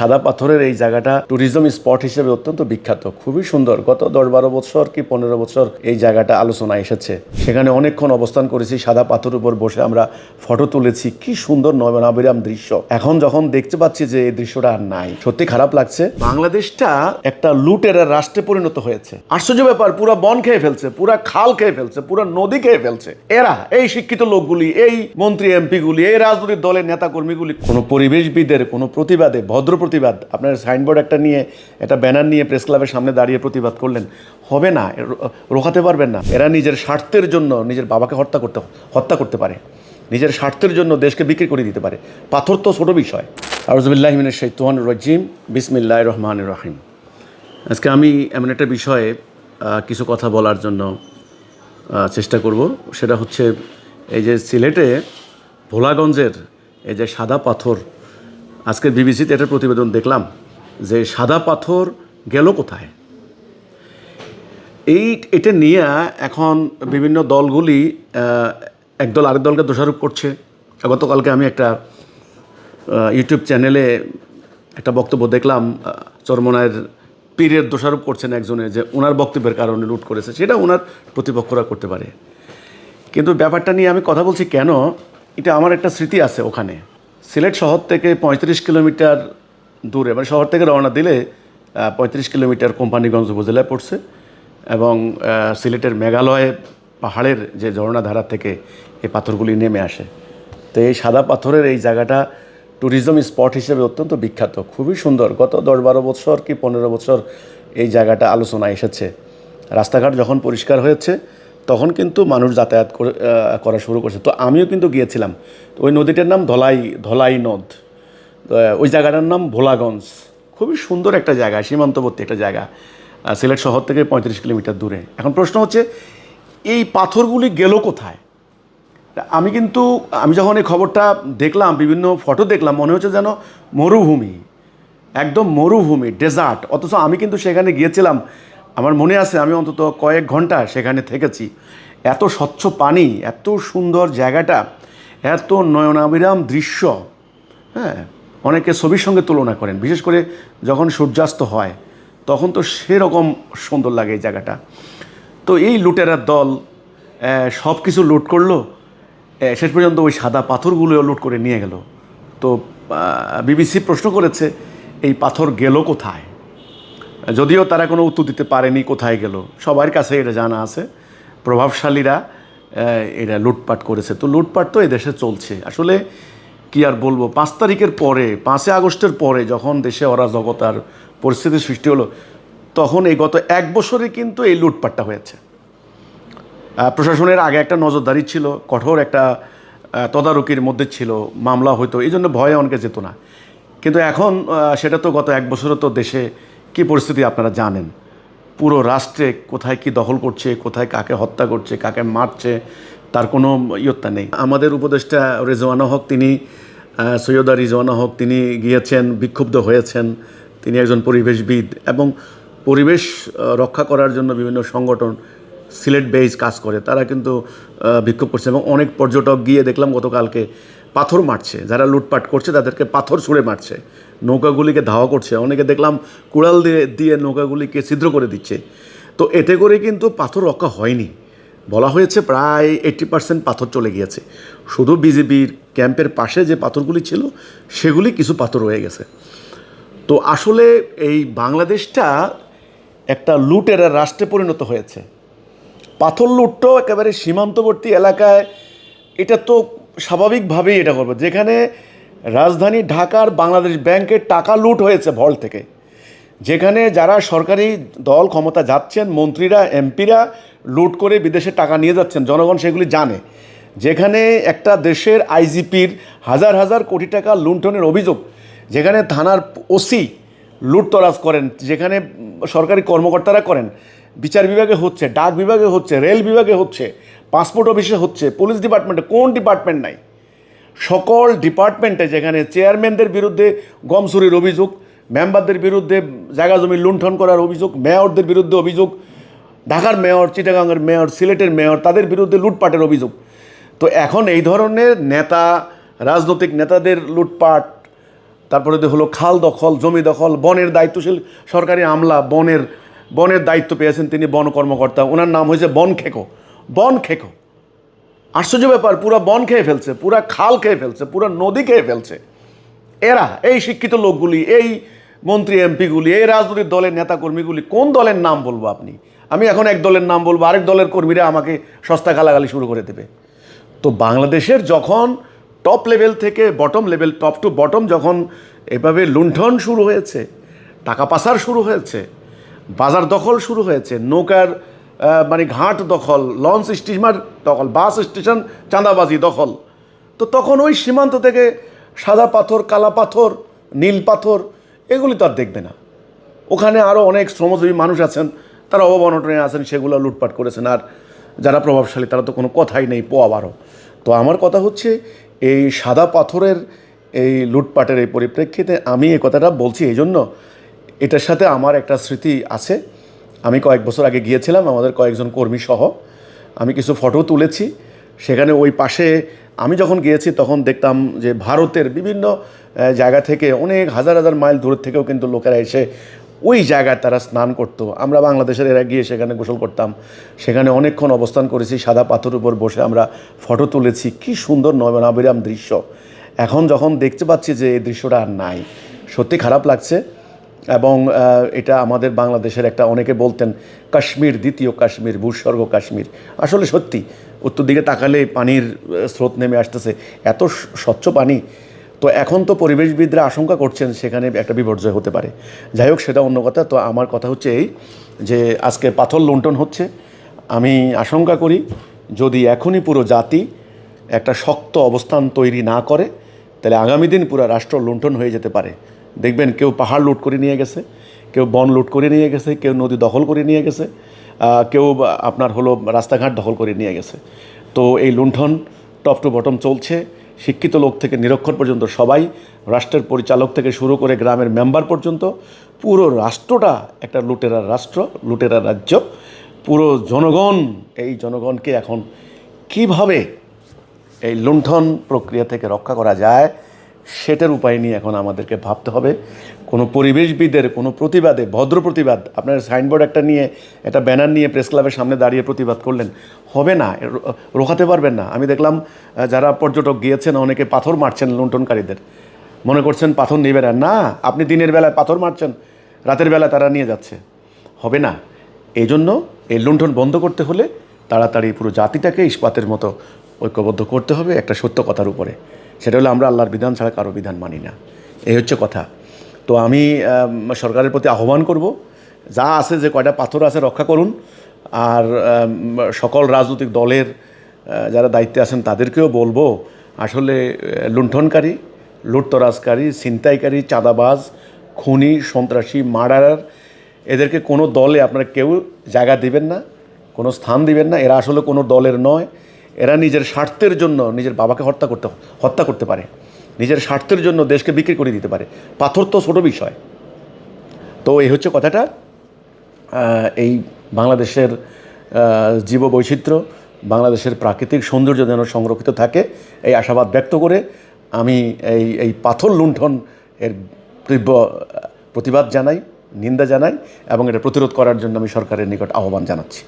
সাদা পাথরের এই জায়গাটা ট্যুরিজম স্পট হিসেবে অত্যন্ত বিখ্যাত। খুবই সুন্দর। গত দশ বারো বছর কি পনেরো বছর এই জায়গাটা আলোচনা এসেছে। সেখানে অনেকক্ষণ অবস্থান করেছি, সাদা পাথর উপর বসে আমরা ফটো তুলেছি। কি সুন্দর নবনাবিরাম দৃশ্য। এখন যখন দেখতে পাচ্ছি যে এই দৃশ্যটা আর নাই, সত্যি খারাপ লাগছে। বাংলাদেশটা একটা লুটের রাষ্ট্রে পরিণত হয়েছে। আশ্চর্য ব্যাপার, পুরো বন খেয়ে ফেলছে, পুরা খাল খেয়ে ফেলছে, পুরো নদী খেয়ে ফেলছে। এরা, এই শিক্ষিত লোকগুলি, এই মন্ত্রী এমপি গুলি এই রাজনৈতিক দলের নেতা কর্মীগুলি কোনো পরিবেশবিদের, কোনো প্রতিবাদে ভদ্র প্রতিবাদ। আপনার সাইনবোর্ড একটা নিয়ে, একটা ব্যানার নিয়ে প্রেস ক্লাবের সামনে দাঁড়িয়ে প্রতিবাদ করলেন। হবে না রোখাতে পারবেন না। এরা নিজের স্বার্থের জন্য নিজের বাবাকে হত্যা করতে হত্যা করতে পারে। নিজের স্বার্থের জন্য দেশকে বিক্রি করে দিতে পারে। পাথর তো ছোট বিষয়। আরজবিল্লাহমিনের শৈতান রজিম। বিসমিল্লাহ রহমান রহিম। আজকে আমি এমন একটা বিষয়ে কিছু কথা বলার জন্য চেষ্টা করব। সেটা হচ্ছে, এই যে সিলেটে ভোলাগঞ্জের এই যে সাদা পাথর আজকে বিবিসিতে একটা প্রতিবেদন দেখলাম যে সাদা পাথর গেল কোথায়? এই এটা নিয়ে এখন বিভিন্ন দলগুলি একদল আরেক দলকে দোষারোপ করছে। গতকালকে আমি একটা ইউটিউব চ্যানেলে একটা বক্তব্য দেখলাম চরমনায়ের পীরের দোষারোপ করছেন একজনে যে ওনার বক্তব্যের কারণে লুট করেছে, সেটা ওনার প্রতিপক্ষরা করতে পারে। কিন্তু ব্যাপারটা নিয়ে আমি কথা বলছি কেন? এটা আমার একটা স্মৃতি আছে ওখানে। সিলেট শহর থেকে পঁয়ত্রিশ কিলোমিটার দূরে মানে শহর থেকে রওনা দিলে পঁয়ত্রিশ কিলোমিটার কোম্পানিগঞ্জ উপজেলায় পড়ছে এবং সিলেটের মেঘালয় পাহাড়ের যে ঝর্ণাধারা থেকে এই পাথরগুলি নেমে আসে। তো এই সাদা পাথরের এই জায়গাটা ট্যুরিজম স্পট হিসেবে অত্যন্ত বিখ্যাত, খুবই সুন্দর। গত দশ বারো বছর কি পনেরো বছর এই জায়গাটা আলোচনা এসেছে। রাস্তাঘাট যখন পরিষ্কার হয়েছে তখন কিন্তু মানুষ যাতায়াত করে শুরু করছে। তো আমিও কিন্তু গিয়েছিলাম। তো ওই নদীটার নাম ধলাই ধলাই নদ। ওই জায়গাটার নাম ভোলাগঞ্জ। খুবই সুন্দর একটা জায়গা, সীমান্তবর্তী একটা জায়গা সিলেট শহর থেকে পঁয়ত্রিশ কিলোমিটার দূরে। এখন প্রশ্ন হচ্ছে, এই পাথরগুলি গেল কোথায়? আমি কিন্তু, আমি যখন এই খবরটা দেখলাম, বিভিন্ন ফটো দেখলাম, মনে হচ্ছে যেন মরুভূমি। একদম মরুভূমি, ডেজার্ট। অথচ আমি কিন্তু সেখানে গিয়েছিলাম আমার মনে আছে আমি অন্তত কয়েক ঘণ্টা সেখানে থেকেছি। এত স্বচ্ছ পানি, এত সুন্দর জায়গাটা, এত নয়নাবিরাম দৃশ্য হ্যাঁ? অনেকে ছবির সঙ্গে তুলনা করেন, বিশেষ করে যখন সূর্যাস্ত হয়, তখন তো সেরকম সুন্দর লাগে এই জায়গাটা। তো এই লুটেরার দল সব কিছু লুট করল শেষ পর্যন্ত ওই সাদা পাথরগুলোও লুট করে নিয়ে গেল। তো বিবিসি প্রশ্ন করেছে, এই পাথর গেল কোথায়? যদিও তারা কোনো উত্তর দিতে পারেনি কোথায় গেল, সবার কাছে এটা জানা আছে। প্রভাবশালীরা এটা লুটপাট করেছে। তো লুটপাট তো এদেশে চলছে। আসলে কি আর বলব, পাঁচ তারিখের পরে, পাঁচই আগস্টের পরে যখন দেশে অরাজকতার পরিস্থিতি সৃষ্টি হলো, তখন এই গত এক বছরে কিন্তু এই লুটপাটটা হয়েছে। প্রশাসনের আগে একটা নজরদারি ছিল, কঠোর একটা তদারকির মধ্যে ছিল, মামলা হইতো, এই জন্য ভয়ে অনেকে যেত না। কিন্তু এখন সেটা তো গত এক বছরে তো দেশে কি পরিস্থিতি আপনারা জানেন? পুরো রাষ্ট্রে কোথায় কি দখল করছে, কোথায় কাকে হত্যা করছে, কাকে মারছে, তার কোনো ইয়ত্তা নেই। আমাদের উপদেষ্টা রেজওয়ানা হক, তিনি সৈয়দা রিজওয়ানা হক, তিনি গিয়েছেন, বিক্ষুব্ধ হয়েছেন। তিনি একজন পরিবেশবিদ এবং পরিবেশ রক্ষা করার জন্য বিভিন্ন সংগঠন সিলেট বেজ কাজ করে। তারা কিন্তু বিক্ষোভ করছে এবং অনেক পর্যটক গিয়ে দেখলাম গতকালকে পাথর মারছে, যারা লুটপাট করছে তাদেরকে পাথর ছুঁড়ে মারছে। নৌকাগুলিকে ধাওয়া করছে। অনেকে দেখলাম কুড়াল দিয়ে দিয়ে নৌকাগুলিকে ছিদ্র করে দিচ্ছে। তো এতে করে কিন্তু পাথর রক্ষা হয়নি। বলা হয়েছে প্রায় এইট্টি পার্সেন্ট পাথর চলে গিয়েছে। শুধু বিজেপির ক্যাম্পের পাশে যে পাথরগুলি ছিল, সেগুলি কিছু পাথর রয়ে গেছে। তো আসলে এই বাংলাদেশটা একটা লুটের রাষ্ট্রে পরিণত হয়েছে। পাথর লুটটো একেবারে সীমান্তবর্তী এলাকায়, এটা তো স্বাভাবিকভাবেই এটা করবে। যেখানে রাজধানী ঢাকার বাংলাদেশ ব্যাংকের টাকা লুট হয়েছে ভল থেকে। যেখানে যারা সরকারি দল ক্ষমতা যাচ্ছেন, মন্ত্রীরা, এমপিরা লুট করে বিদেশে টাকা নিয়ে যাচ্ছেন, জনগণ সেগুলি জানে। যেখানে একটা দেশের আইজিপির হাজার হাজার কোটি টাকা লুণ্ঠনের অভিযোগ, যেখানে থানার ওসি লুটতরাজ করেন, যেখানে সরকারি কর্মকর্তারা করেন, বিচার বিভাগে হচ্ছে, ডাক বিভাগে হচ্ছে, রেল বিভাগে হচ্ছে পাসপোর্ট অফিসে হচ্ছে, পুলিশ ডিপার্টমেন্টে, কোন ডিপার্টমেন্ট নাই। সকল ডিপার্টমেন্টে যেখানে চেয়ারম্যানদের বিরুদ্ধে গম চুরির অভিযোগ, মেম্বারদের বিরুদ্ধে জায়গা জমি লুণ্ঠন করার অভিযোগ, মেয়রদের বিরুদ্ধে অভিযোগ, ঢাকার মেয়র চিটাগাংয়ের মেয়র, সিলেটের মেয়র, তাদের বিরুদ্ধে লুটপাটের অভিযোগ। তো এখন এই ধরনের নেতা, রাজনৈতিক নেতাদের লুটপাট, তারপরে হলো খাল দখল, জমি দখল, বনের দায়িত্বশীল সরকারি আমলা, বনের বনের দায়িত্ব পেয়েছেন তিনি বন কর্মকর্তা ওনার নাম হয়েছে বন খেকো। বন খেকো। আশ্চর্য ব্যাপার, পুরো বন খেয়ে ফেলছে, পুরা খাল খেয়ে ফেলছে, পুরো নদী খেয়ে ফেলছে। এরা, এই শিক্ষিত লোকগুলি, এই মন্ত্রী এমপিগুলি, এই রাজনৈতিক দলের নেতাকর্মীগুলি, কোন দলের নাম বলব আপনি? আমি এখন এক দলের নাম বলব, আরেক দলের কর্মীরা আমাকে সস্তা গালাগালি শুরু করে দেবে। তো বাংলাদেশের যখন টপ লেভেল থেকে bottom level top to bottom যখন এভাবে লুণ্ঠন শুরু হয়েছে, টাকা পাচার শুরু হয়েছে, বাজার দখল শুরু হয়েছে, নৌকার মানে ঘাট দখল, লঞ্চ স্টিমার দখল, বাস স্টেশন, চাঁদাবাজি দখল। তো তখন ওই সীমান্ত থেকে সাদা পাথর, কালা পাথর, নীল পাথর, এগুলি তো আর দেখবে না। ওখানে আরও অনেক শ্রমজীবী মানুষ আছেন, তারা অবনটনে আছেন, সেগুলো লুটপাট করেছেন, আর যারা প্রভাবশালী, তারা তো কোনো কথাই নেই, পোয়া বারো। তো আমার কথা হচ্ছে, এই সাদা পাথরের এই লুটপাটের এই পরিপ্রেক্ষিতে আমি এ কথাটা বলছি, এই জন্য এটার সাথে আমার একটা স্মৃতি আছে। আমি কয়েক বছর আগে গিয়েছিলাম, আমাদের কয়েকজন কর্মী সহ। আমি কিছু ফটো তুলেছি। সেখানে ওই পাশে আমি যখন গিয়েছি, তখন দেখতাম যে ভারতের বিভিন্ন জায়গা থেকে অনেক হাজার হাজার মাইল দূরের থেকেও কিন্তু লোকেরা এসে ওই জায়গায় তারা স্নান করতো। আমরা বাংলাদেশের এরা গিয়ে সেখানে গোসল করতাম। সেখানে অনেকক্ষণ অবস্থান করেছি, সাদা পাথর উপর বসে আমরা ফটো তুলেছি। কি সুন্দর নবনাবিরাম দৃশ্য। এখন যখন দেখতে পাচ্ছি যে এই দৃশ্যটা আর নাই, সত্যি খারাপ লাগছে। এবং এটা আমাদের বাংলাদেশের একটা, অনেকে বলতেন, কাশ্মীর, দ্বিতীয় কাশ্মীর, ভূস্বর্গ কাশ্মীর। আসলে সত্যি, উত্তর দিকে তাকালে পানির স্রোত নেমে আসতেছে। এত স্বচ্ছ পানি, তো এখন তো পরিবেশবিদরা আশঙ্কা করছেন সেখানে একটা বিপর্যয় হতে পারে। যাই হোক, সেটা অন্য কথা। তো আমার কথা হচ্ছে এই যে, আজকে পাথর লুণ্ঠন হচ্ছে। আমি আশঙ্কা করি, যদি এখনই পুরো জাতি একটা শক্ত অবস্থান তৈরি না করে তাহলে আগামী দিন পুরো রাষ্ট্র লুণ্ঠন হয়ে যেতে পারে। দেখবেন কেউ পাহাড় লুট করে নিয়ে গেছে, কেউ বন লুট করে নিয়ে গেছে, কেউ নদী দখল করে নিয়ে গেছে কেউ আপনার হলো রাস্তাঘাট দখল করে নিয়ে গেছে। তো এই লুণ্ঠন টপ টু বটম চলছে। শিক্ষিত লোক থেকে নিরক্ষর পর্যন্ত সবাই, রাষ্ট্রের পরিচালক থেকে শুরু করে গ্রামের মেম্বার পর্যন্ত, পুরো রাষ্ট্রটা একটা লুটেরার রাষ্ট্র লুটেরার রাজ্য। পুরো জনগণ, এই জনগণকে এখন কীভাবে এই লুণ্ঠন প্রক্রিয়া থেকে রক্ষা করা যায়, সেটার উপায় নিয়ে এখন আমাদেরকে ভাবতে হবে। কোনো পরিবেশবিদের, কোনো প্রতিবাদে, ভদ্র প্রতিবাদ, আপনার সাইনবোর্ড একটা নিয়ে, একটা ব্যানার নিয়ে প্রেস ক্লাবের সামনে দাঁড়িয়ে প্রতিবাদ করলেন, হবে না রোখাতে পারবেন না। আমি দেখলাম যারা পর্যটক গিয়েছেন, অনেকে পাথর মারছেন লুণ্ঠনকারীদের। মনে করছেন পাথর নেবে না। আপনি দিনের বেলায় পাথর মারছেন, রাতের বেলা তারা নিয়ে যাচ্ছে। হবে না। এই জন্য এই লুণ্ঠন বন্ধ করতে হলে তাড়াতাড়ি পুরো জাতিটাকে ইস্পাতের মতো ঐক্যবদ্ধ করতে হবে একটা সত্য কথার উপরে। সেটা হলো আমরা আল্লাহর বিধান ছাড়া কারও বিধান মানি না। এই হচ্ছে কথা। তো আমি সরকারের প্রতি আহ্বান করব, যা আছে যে কয়টা পাথর আছে রক্ষা করুন, আর সকল রাজনৈতিক দলের যারা দায়িত্বে আছেন তাদেরকেও বলব, আসলে লুণ্ঠনকারী, লুটতরাজকারী, ছিনতাইকারী, চাঁদাবাজ, খুনি, সন্ত্রাসী, মার্ডারার, এদেরকে কোনো দলে আপনারা কেউ জায়গা দিবেন না, কোনো স্থান দিবেন না। এরা আসলে কোনো দলের নয়। এরা নিজের স্বার্থের জন্য নিজের বাবাকে হত্যা করতে হত্যা করতে পারে। নিজের স্বার্থের জন্য দেশকে বিক্রি করে দিতে পারে। পাথর তো ছোটো বিষয়। তো এই হচ্ছে কথাটা। এই বাংলাদেশের জীব বৈচিত্র্য বাংলাদেশের প্রাকৃতিক সৌন্দর্য যেন সংরক্ষিত থাকে, এই আশাবাদ ব্যক্ত করে আমি এই এই পাথর লুণ্ঠন এর তীব্র প্রতিবাদ জানাই, নিন্দা জানাই এবং এটা প্রতিরোধ করার জন্য আমি সরকারের নিকট আহ্বান জানাচ্ছি।